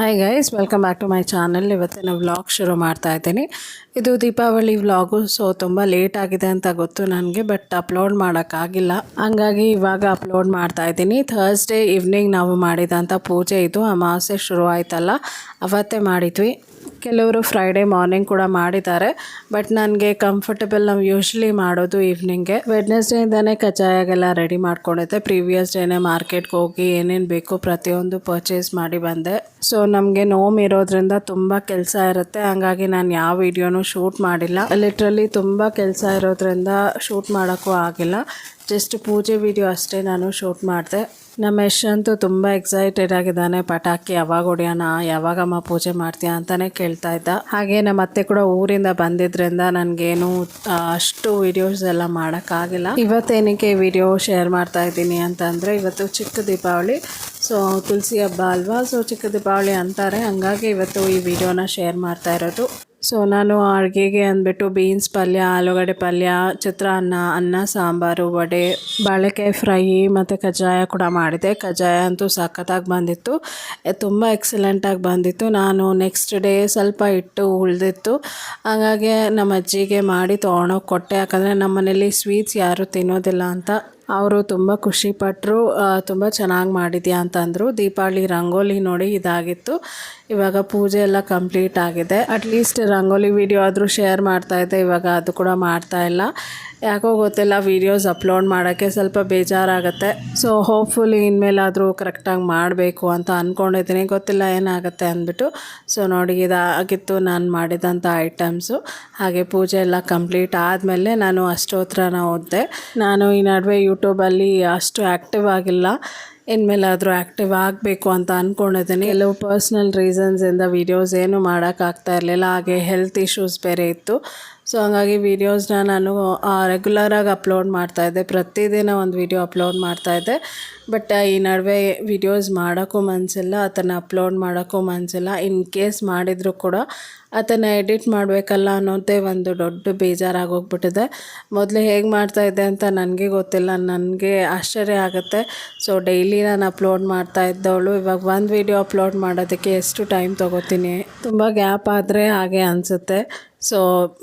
Hi guys welcome back to my channel ಇವತ್ತಿನ vlog ಶುರು ಮಾಡ್ತಾ ಇದ್ದೀನಿ. ಇದು ದೀಪಾವಳಿ ವ್ಲಾಗು ಸೊ ತುಂಬ ಲೇಟ್ ಆಗಿದೆ ಅಂತ ಗೊತ್ತು ನನಗೆ ಬಟ್ ಅಪ್ಲೋಡ್ ಮಾಡೋಕ್ಕಾಗಿಲ್ಲ ಹಂಗಾಗಿ ಇವಾಗ ಅಪ್ಲೋಡ್ ಮಾಡ್ತಾ ಇದ್ದೀನಿ. ಥರ್ಸ್ಡೇ ಈವ್ನಿಂಗ್ ನಾವು ಮಾಡಿದಂಥ ಪೂಜೆ ಇದು, ಅಮಾವಾಸ್ಯೆ ಶುರು ಆಯ್ತಲ್ಲ ಅವತ್ತೇ ಮಾಡಿದ್ವಿ. ಕೆಲವರು ಫ್ರೈಡೇ ಮಾರ್ನಿಂಗ್ ಕೂಡ ಮಾಡಿದ್ದಾರೆ. ಬಟ್ ನನಗೆ ಕಂಫರ್ಟಬಲ್ ನಾವು ಯೂಶ್ವಲಿ ಮಾಡೋದು ಈವ್ನಿಂಗೆ ವೆಡ್ನೆಸ್ಡೇಯಿಂದನೇ ಕಜ್ಜಾಯಾಗೆಲ್ಲ ರೆಡಿ ಮಾಡ್ಕೊಂಡಿದ್ದೆ. ಪ್ರೀವಿಯಸ್ ಡೇನೇ ಮಾರ್ಕೆಟ್ಗೆ ಹೋಗಿ ಏನೇನು ಬೇಕು ಪ್ರತಿಯೊಂದು ಪರ್ಚೇಸ್ ಮಾಡಿ ಬಂದೆ. ಸೊ ನಮಗೆ ನೋಮ್ ಇರೋದ್ರಿಂದ ತುಂಬ ಕೆಲಸ ಇರುತ್ತೆ. ಹಂಗಾಗಿ ನಾನು ಯಾವ ವಿಡಿಯೋನು ಶೂಟ್ ಮಾಡಿಲ್ಲ. ಲಿಟ್ರಲಿ ತುಂಬ ಕೆಲಸ ಇರೋದ್ರಿಂದ ಶೂಟ್ ಮಾಡೋಕ್ಕೂ ಆಗಿಲ್ಲ. ಜಸ್ಟ್ ಪೂಜೆ ವಿಡಿಯೋ ಅಷ್ಟೇ ನಾನು ಶೂಟ್ ಮಾಡಿದೆ. ನಮ್ಮ ಯಶಂತೂ ತುಂಬ ಎಕ್ಸೈಟೆಡ್ ಆಗಿದ್ದಾನೆ. ಪಟಾಕಿ ಯಾವಾಗ ಹೊಡೆಯೋಣ ಯಾವಾಗಮ್ಮ ಪೂಜೆ ಮಾಡ್ತೀಯಾ ಅಂತಾನೆ ಕೇಳ್ತಾ ಇದ್ದ. ಹಾಗೆ ನಮ್ಮ ಅತ್ತೆ ಕೂಡ ಊರಿಂದ ಬಂದಿದ್ರಿಂದ ನನಗೇನು ಅಷ್ಟು ವಿಡಿಯೋಸ್ ಎಲ್ಲ ಮಾಡೋಕ್ಕಾಗಿಲ್ಲ. ಇವತ್ತೇನಕ್ಕೆ ವಿಡಿಯೋ ಶೇರ್ ಮಾಡ್ತಾ ಇದ್ದೀನಿ ಅಂತಂದರೆ, ಇವತ್ತು ಚಿಕ್ಕ ದೀಪಾವಳಿ. ಸೊ ತುಳಸಿ ಹಬ್ಬ ಅಲ್ವಾ? ಸೊ ಚಿಕ್ಕ ದೀಪಾವಳಿ ಅಂತಾರೆ. ಹಂಗಾಗಿ ಇವತ್ತು ಈ ವಿಡಿಯೋನ ಶೇರ್ ಮಾಡ್ತಾ ಇರೋದು. ಸೊ ನಾನು ಅಡುಗೆಗೆ ಅಂದ್ಬಿಟ್ಟು ಬೀನ್ಸ್ ಪಲ್ಯ, ಆಲೂಗಡ್ಡೆ ಪಲ್ಯ ಚಿತ್ರಾನ್ನ ಅನ್ನ ಸಾಂಬಾರು, ವಡೆ, ಬಾಳೆಕಾಯಿ ಫ್ರೈ ಮತ್ತು ಕಜ್ಜಾಯ ಕೂಡ ಮಾಡಿದೆ. ಕಜ್ಜಾಯ ಅಂತೂ ಸಖತ್ತಾಗಿ ಬಂದಿತ್ತು. ತುಂಬ ಎಕ್ಸಲೆಂಟಾಗಿ ಬಂದಿತ್ತು. ನಾನು ನೆಕ್ಸ್ಟ್ ಡೇ ಸ್ವಲ್ಪ ಇಟ್ಟು ಉಳಿದಿತ್ತು. ಹಾಗಾಗಿ ನಮ್ಮ ಅಜ್ಜಿಗೆ ಮಾಡಿ ತೊಗೊಂಡೋಗಿ ಕೊಟ್ಟೆ. ಯಾಕಂದರೆ ನಮ್ಮ ಮನೇಲಿ ಸ್ವೀಟ್ಸ್ ಯಾರೂ ತಿನ್ನೋದಿಲ್ಲ ಅಂತ ಅವರು ತುಂಬ ಖುಷಿಪಟ್ಟರು ತುಂಬ ಚೆನ್ನಾಗಿ ಮಾಡಿದ್ಯಾ ಅಂತಂದರು. ದೀಪಾವಳಿ ರಂಗೋಲಿ ನೋಡಿ ಇದಾಗಿತ್ತು. ಇವಾಗ ಪೂಜೆ ಎಲ್ಲ ಕಂಪ್ಲೀಟ್ ಆಗಿದೆ. ಅಟ್ಲೀಸ್ಟ್ ರಂಗೋಲಿ ವಿಡಿಯೋ ಆದರೂ ಶೇರ್ ಮಾಡ್ತಾಯಿದ್ದೆ ಇವಾಗ ಅದು ಕೂಡ ಮಾಡ್ತಾ ಇಲ್ಲ. ಯಾಕೋ ಗೊತ್ತಿಲ್ಲ ವೀಡಿಯೋಸ್ ಅಪ್ಲೋಡ್ ಮಾಡೋಕ್ಕೆ ಸ್ವಲ್ಪ ಬೇಜಾರಾಗುತ್ತೆ. ಸೊ ಹೋಪ್ಫುಲಿ ಇನ್ಮೇಲಾದರೂ ಕರೆಕ್ಟಾಗಿ ಮಾಡಬೇಕು ಅಂತ ಅಂದ್ಕೊಂಡಿದ್ದೀನಿ ಗೊತ್ತಿಲ್ಲ ಏನಾಗುತ್ತೆ ಅಂದ್ಬಿಟ್ಟು. ಸೊ ನೋಡಿ, ಇದಾಗಿತ್ತು ನಾನು ಮಾಡಿದಂಥ ಐಟಮ್ಸು ಹಾಗೆ ಪೂಜೆ ಎಲ್ಲ ಕಂಪ್ಲೀಟ್ ಆದಮೇಲೆ ನಾನು ಅಷ್ಟೋತ್ರನ ಓದಿದೆ. ನಾನು ಈ ನಡುವೆ ಯೂಟ್ಯೂಬಲ್ಲಿ ಅಷ್ಟು ಆ್ಯಕ್ಟಿವ್ ಆಗಿಲ್ಲ. ಇನ್ಮೇಲಾದರೂ ಆ್ಯಕ್ಟಿವ್ ಆಗಬೇಕು ಅಂತ ಅಂದ್ಕೊಂಡಿದ್ದೀನಿ ಕೆಲವು ಪರ್ಸ್ನಲ್ ರೀಸನ್ಸಿಂದ ವೀಡಿಯೋಸ್ ಏನು ಮಾಡೋಕ್ಕಾಗ್ತಾ ಇರಲಿಲ್ಲ. ಹಾಗೆ ಹೆಲ್ತ್ ಇಶ್ಯೂಸ್ ಬೇರೆ ಇತ್ತು. ಸೊ ಹಂಗಾಗಿ ವೀಡಿಯೋಸ್ನ ನಾನು ರೆಗ್ಯುಲರಾಗಿ ಅಪ್ಲೋಡ್ ಮಾಡ್ತಾಯಿದ್ದೆ ಪ್ರತಿದಿನ ಒಂದು ವೀಡಿಯೋ ಅಪ್ಲೋಡ್ ಮಾಡ್ತಾಯಿದ್ದೆ ಬಟ್ ಈ ನಡುವೆ ವೀಡಿಯೋಸ್ ಮಾಡೋಕ್ಕೂ ಮನಸ್ಸಿಲ್ಲ ಅದನ್ನು ಅಪ್ಲೋಡ್ ಮಾಡೋಕ್ಕೂ ಮನಸ್ಸಿಲ್ಲ ಇನ್ ಕೇಸ್ ಮಾಡಿದರೂ ಕೂಡ ಅದನ್ನು ಎಡಿಟ್ ಮಾಡಬೇಕಲ್ಲ ಅನ್ನೋದೇ ಒಂದು ದೊಡ್ಡ ಬೇಜಾರಾಗೋಗ್ಬಿಟ್ಟಿದೆ. ಮೊದಲು ಹೇಗೆ ಮಾಡ್ತಾಯಿದ್ದೆ ಅಂತ ನನಗೆ ಗೊತ್ತಿಲ್ಲ, ನನಗೆ ಆಶ್ಚರ್ಯ ಆಗುತ್ತೆ. ಸೊ ಡೈಲಿ ನಾನು ಅಪ್ಲೋಡ್ ಮಾಡ್ತಾ ಇದ್ದವಳು. ಇವಾಗ ಒಂದು ವೀಡಿಯೋ ಅಪ್ಲೋಡ್ ಮಾಡೋದಕ್ಕೆ ಎಷ್ಟು ಟೈಮ್ ತೊಗೋತೀನಿ? ತುಂಬ ಗ್ಯಾಪ್ ಆದರೆ ಹಾಗೆ ಅನಿಸುತ್ತೆ. ಸೊ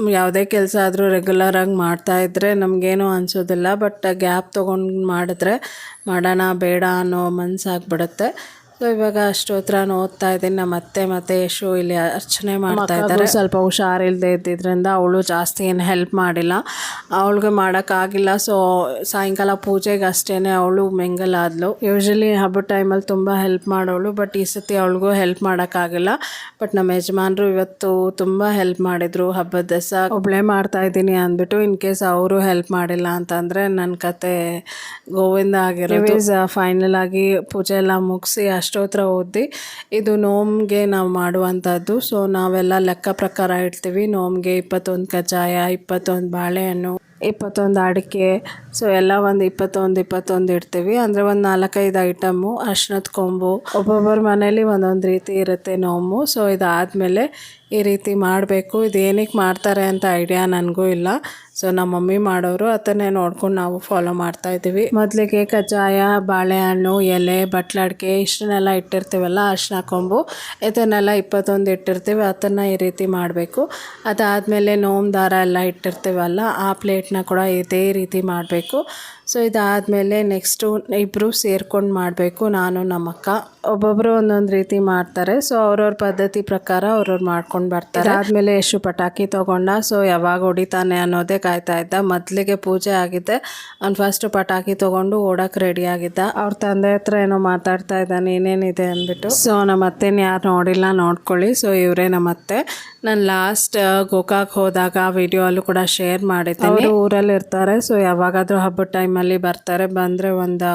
ಯಾವುದೇ ಕೆಲಸ ಆದರೂ ರೆಗ್ಯುಲರಾಗಿ ಮಾಡ್ತಾಯಿದ್ರೆ ನಮಗೇನು ಅನಿಸೋದಿಲ್ಲ ಬಟ್ ಗ್ಯಾಪ್ ತೊಗೊಂಡು ಮಾಡಿದ್ರೆ ಮಾಡೋಣ ಬೇಡ ಅನ್ನೋ ಮನಸ್ಸಾಗ್ಬಿಡುತ್ತೆ ಸೊ ಇವಾಗ ಅಷ್ಟೋತ್ರನ ಓದ್ತಾ ಇದ್ದೀನಿ. ನಮ್ಮ ಅತ್ತೆ ಮತ್ತೆ ಯಶು ಇಲ್ಲಿ ಅರ್ಚನೆ ಮಾಡ್ತಾ ಇದ್ದಾರೆ. ಸ್ವಲ್ಪ ಹುಷಾರಿಲ್ಲದೆ ಇದ್ದಿದ್ರಿಂದ ಅವಳು ಜಾಸ್ತಿ ಏನು ಹೆಲ್ಪ್ ಮಾಡಿಲ್ಲ. ಅವಳಿಗೆ ಮಾಡೋಕ್ಕಾಗಿಲ್ಲ ಸೊ ಸಾಯಂಕಾಲ ಪೂಜೆಗೆ ಅಷ್ಟೇ ಅವಳು ಮೆಂಗಲ್ ಆದಳು ಯೂಶಲಿ ಹಬ್ಬದ ಟೈಮಲ್ಲಿ ತುಂಬ ಹೆಲ್ಪ್ ಮಾಡೋಳು ಬಟ್ ಈ ಸತಿ ಅವಳಿಗೂ ಹೆಲ್ಪ್ ಮಾಡೋಕ್ಕಾಗಿಲ್ಲ ಬಟ್ ನಮ್ಮ ಯಜಮಾನರು ಇವತ್ತು ತುಂಬ ಹೆಲ್ಪ್ ಮಾಡಿದರು. ಹಬ್ಬದ ದಿವಸ ಒಬ್ಬಳೇ ಮಾಡ್ತಾ ಇದ್ದೀನಿ ಅಂದ್ಬಿಟ್ಟು ಇನ್ ಕೇಸ್ ಅವರು ಹೆಲ್ಪ್ ಮಾಡಿಲ್ಲ ಅಂತಂದರೆ ನನ್ನ ಕತೆ ಗೋವಿಂದ ಆಗಿರೋ ಫೈನಲ್ ಆಗಿ ಪೂಜೆ ಎಲ್ಲ ಮುಗಿಸಿ ಅಷ್ಟೋತ್ರ ಓದಿ ಇದು ನೋಮ್ಗೆ ನಾವು ಮಾಡುವಂಥದ್ದು. ಸೊ ನಾವೆಲ್ಲ ಲೆಕ್ಕ ಪ್ರಕಾರ ಇಡ್ತೀವಿ. ನೋಮ್ಗೆ ಇಪ್ಪತ್ತೊಂದು ಕಜ್ಜಾಯ, ಇಪ್ಪತ್ತೊಂದು ಬಾಳೆಹಣ್ಣು, ಇಪ್ಪತ್ತೊಂದು ಅಡಿಕೆ. ಸೊ ಎಲ್ಲ ಒಂದು ಇಪ್ಪತ್ತೊಂದು ಇಪ್ಪತ್ತೊಂದು ಇಡ್ತೀವಿ. ಅಂದರೆ ಒಂದು ನಾಲ್ಕೈದು ಐಟಮು ಅರ್ಶಿನದ ಕೊಂಬು. ಒಬ್ಬೊಬ್ಬರ ಮನೇಲಿ ಒಂದೊಂದು ರೀತಿ ಇರುತ್ತೆ ನೋಮು. ಸೊ ಇದಾದಮೇಲೆ ಈ ರೀತಿ ಮಾಡಬೇಕು. ಇದು ಏನಕ್ಕೆ ಮಾಡ್ತಾರೆ ಅಂತ ಐಡಿಯಾ ನನಗೂ ಇಲ್ಲ. ಸೊ ನಮ್ಮ ಮಮ್ಮಿ ಮಾಡೋರು ಅದನ್ನೇ ನೋಡ್ಕೊಂಡು ನಾವು ಫಾಲೋ ಮಾಡ್ತಾ ಇದ್ದೀವಿ. ಮೊದಲಿಗೆ ಕಜ್ಜಾಯ, ಬಾಳೆಹಣ್ಣು, ಎಲೆ, ಬಟ್ಲಡಿಕೆ ಇಷ್ಟನ್ನೆಲ್ಲ ಇಟ್ಟಿರ್ತೀವಲ್ಲ, ಅರ್ಶಿನ ಕೊಂಬು, ಇದನ್ನೆಲ್ಲ ಇಪ್ಪತ್ತೊಂದು ಇಟ್ಟಿರ್ತೀವಿ. ಅದನ್ನು ಈ ರೀತಿ ಮಾಡಬೇಕು. ಅದಾದಮೇಲೆ ನೋಮ್ ದಾರ ಎಲ್ಲ ಇಟ್ಟಿರ್ತೀವಲ್ಲ, ಆ ಪ್ಲೇಟ್ನ ಕೂಡ ಇದೇ ರೀತಿ ಮಾಡಬೇಕು. ಸೊ ಇದಾದಮೇಲೆ ನೆಕ್ಸ್ಟು ಇಬ್ಬರು ಸೇರ್ಕೊಂಡು ಮಾಡಬೇಕು, ನಾನು ನಮ್ಮ ಅಕ್ಕ ಒಬ್ಬೊಬ್ಬರು ಒಂದೊಂದು ರೀತಿ ಮಾಡ್ತಾರೆ. ಸೊ ಅವ್ರವ್ರ ಪದ್ಧತಿ ಪ್ರಕಾರ ಅವ್ರವ್ರು ಮಾಡ್ಕೊಂಡು ಬರ್ತಾರೆ. ಆದಮೇಲೆ ಎಷ್ಟು ಪಟಾಕಿ ತೊಗೊಂಡ. ಸೊ ಯಾವಾಗ ಹೊಡಿತಾನೆ ಅನ್ನೋದೇ ಕಾಯ್ತಾ ಇದ್ದ. ಮೊದಲಿಗೆ ಪೂಜೆ ಆಗಿದ್ದೆ. ಅವ್ನು ಫಸ್ಟ್ ಪಟಾಕಿ ತೊಗೊಂಡು ಓಡಕ್ಕೆ ರೆಡಿ ಆಗಿದ್ದ. ಅವ್ರ ತಂದೆ ಹತ್ರ ಏನೋ ಮಾತಾಡ್ತಾ ಇದ್ದಾನೆ, ಏನೇನಿದೆ ಅಂದ್ಬಿಟ್ಟು. ಸೊ ನಮ್ಮ ಅತ್ತೆನ ಯಾರು ನೋಡಿಲ್ಲ ನೋಡ್ಕೊಳ್ಳಿ. ಸೊ ಇವರೇ ನಮ್ಮ ಅತ್ತೆ. ನಾನು ಲಾಸ್ಟ್ ಗೋಕಾಕ್ ಹೋದಾಗ ವಿಡಿಯೋ ಅಲ್ಲೂ ಕೂಡ ಶೇರ್ ಮಾಡಿದ್ದೆ ಅವರು ಊರಲ್ಲಿ ಇರ್ತಾರೆ ಸೊ ಯಾವಾಗಾದರೂ ಹಬ್ಬದ ಟೈಮಲ್ಲಿ ಬರ್ತಾರೆ. ಬಂದರೆ ಒಂದು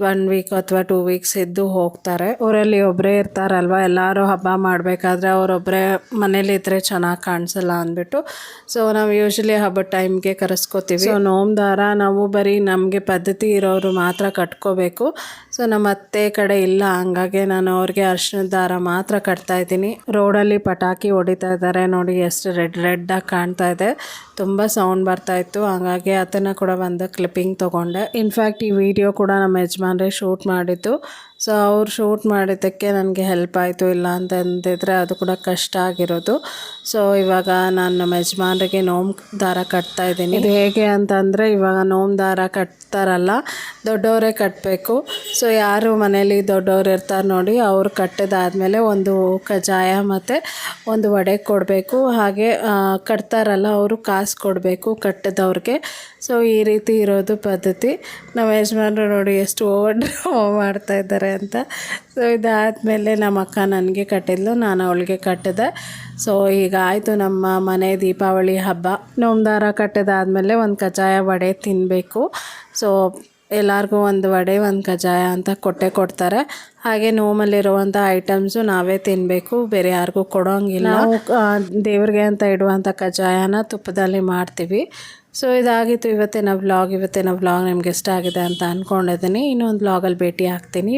ಒನ್ ವೀಕ್ ಅಥವಾ ಟೂ ವೀಕ್ಸ್ ಇದ್ದು ಹೋಗ್ತಾರೆ. ಊರಲ್ಲಿ ಒಬ್ಬರೇ ಇರ್ತಾರಲ್ವ? ಎಲ್ಲರೂ ಹಬ್ಬ ಮಾಡಬೇಕಾದ್ರೆ ಅವರೊಬ್ಬರೇ ಮನೇಲಿ ಇದ್ದರೆ ಚೆನ್ನಾಗಿ ಕಾಣಿಸಲ್ಲ ಅಂದ್ಬಿಟ್ಟು. ಸೊ ನಾವು ಯೂಶ್ವಲಿ ಹಬ್ಬದ ಟೈಮ್ಗೆ ಕರೆಸ್ಕೋತೀವಿ. ಸೊ ನೋಮ್ ದಾರ ನಾವು ಬರೀ ನಮಗೆ ಪದ್ಧತಿ ಇರೋರು ಮಾತ್ರ ಕಟ್ಕೋಬೇಕು. ಸೊ ನಮ್ಮ ಅತ್ತೆ ಕಡೆ ಇಲ್ಲ. ಹಂಗಾಗಿ ನಾನು ಅವ್ರಿಗೆ ಅರ್ಶಿನ ದಾರ ಮಾತ್ರ ಕಟ್ತಾ ಇದ್ದೀನಿ. ರೋಡಲ್ಲಿ ಪಟಾಕಿ ಹೊಡಿತಾ ಇದ್ದಾರೆ. ನೋಡಿ, ಎಷ್ಟು ರೆಡ್ ರೆಡ್ಡಾಗಿ ಕಾಣ್ತಾ ಇದೆ. ತುಂಬ ಸೌಂಡ್ ಬರ್ತಾ ಇತ್ತು. ಹಾಗಾಗಿ ಅದನ್ನು ಕೂಡ ಒಂದು ಕ್ಲಿಪ್ಪಿಂಗ್ ತೊಗೊಂಡೆ. ಇನ್ಫ್ಯಾಕ್ಟ್ ಈ ವಿಡಿಯೋ ಕೂಡ ನಮ್ಮ ಯಜಮಾನ್ರೆ ಶೂಟ್ ಮಾಡಿದ್ದು. ಸೊ ಅವ್ರು ಶೂಟ್ ಮಾಡಿದ್ದಕ್ಕೆ ನನಗೆ ಹೆಲ್ಪ್ ಆಯಿತು, ಇಲ್ಲ ಅಂತಂದಿದ್ರೆ ಅದು ಕೂಡ ಕಷ್ಟ ಆಗಿರೋದು. ಸೊ ಇವಾಗ ನಾನು ನಮ್ಮ ಯಜಮಾನ್ರಿಗೆ ನೋಮ್ ದಾರ ಕಟ್ತಾ ಇದ್ದೀನಿ. ಇದು ಹೇಗೆ ಅಂತಂದರೆ ಇವಾಗ ನೋಮ್ ದಾರ ಕಟ್ತಾರಲ್ಲ, ದೊಡ್ಡವರೇ ಕಟ್ಟಬೇಕು ಸೊ ಯಾರು ಮನೇಲಿ ದೊಡ್ಡವ್ರು ಇರ್ತಾರೆ ನೋಡಿ, ಅವರು ಕಟ್ಟಿದಾದ್ಮೇಲೆ ಒಂದು ಕಜಾಯ ಮತ್ತು ಒಂದು ವಡೆ ಕೊಡಬೇಕು. ಹಾಗೆ ಕಟ್ತಾರಲ್ಲ, ಅವರು ಕಾಸು ಕೊಡಬೇಕು ಕಟ್ಟಿದವ್ರಿಗೆ. ಸೊ ಈ ರೀತಿ ಇರೋದು ಪದ್ಧತಿ. ನಮ್ಮ ಯಜಮಾನರು ನೋಡಿ ಎಷ್ಟು ಓವರ್ ಮಾಡ್ತಾ ಇದ್ದಾರೆ. ಅಂತ. ಸೊ ಇದಾದಮೇಲೆ ನಮ್ಮ ಅಕ್ಕ ನನಗೆ ಕಟ್ಟಿದ್ಲು, ನಾನು ಅವಳಿಗೆ ಕಟ್ಟಿದೆ. ಸೊ ಈಗ ಆಯಿತು ನಮ್ಮ ಮನೆ ದೀಪಾವಳಿ ಹಬ್ಬ. ನೋಮ್ದಾರ ಕಟ್ಟಿದಾದ್ಮೇಲೆ ಒಂದು ಕಜ್ಜಾಯ ವಡೆ ತಿನ್ನಬೇಕು ಸೊ ಎಲ್ಲರಿಗೂ ಒಂದು ವಡೆ, ಒಂದು ಕಜ್ಜಾಯ ಅಂತ ಕೊಟ್ಟೆ ಕೊಡ್ತಾರೆ. ಹಾಗೆ ನೋಮಲ್ಲಿರುವಂಥ ಐಟಮ್ಸು ನಾವೇ ತಿನ್ನಬೇಕು ಬೇರೆ ಯಾರಿಗೂ ಕೊಡೋಂಗಿಲ್ಲ. ನಾವು ದೇವ್ರಿಗೆ ಅಂತ ಇಡುವಂಥ ಕಜ್ಜಾಯನ ತುಪ್ಪದಲ್ಲಿ ಮಾಡ್ತೀವಿ. ಸೊ ಇದಾಗಿತ್ತು ಇವತ್ತಿನ ವ್ಲಾಗ್ ಇವತ್ತಿನ ವ್ಲಾಗ್ ನಿಮ್ಗೆ ಇಷ್ಟ ಆಗಿದೆ ಅಂತ ಅಂದ್ಕೊಂಡಿದ್ದೀನಿ ಇನ್ನೊಂದು ವ್ಲಾಗಲ್ಲಿ ಭೇಟಿ ಆಗ್ತೀನಿ.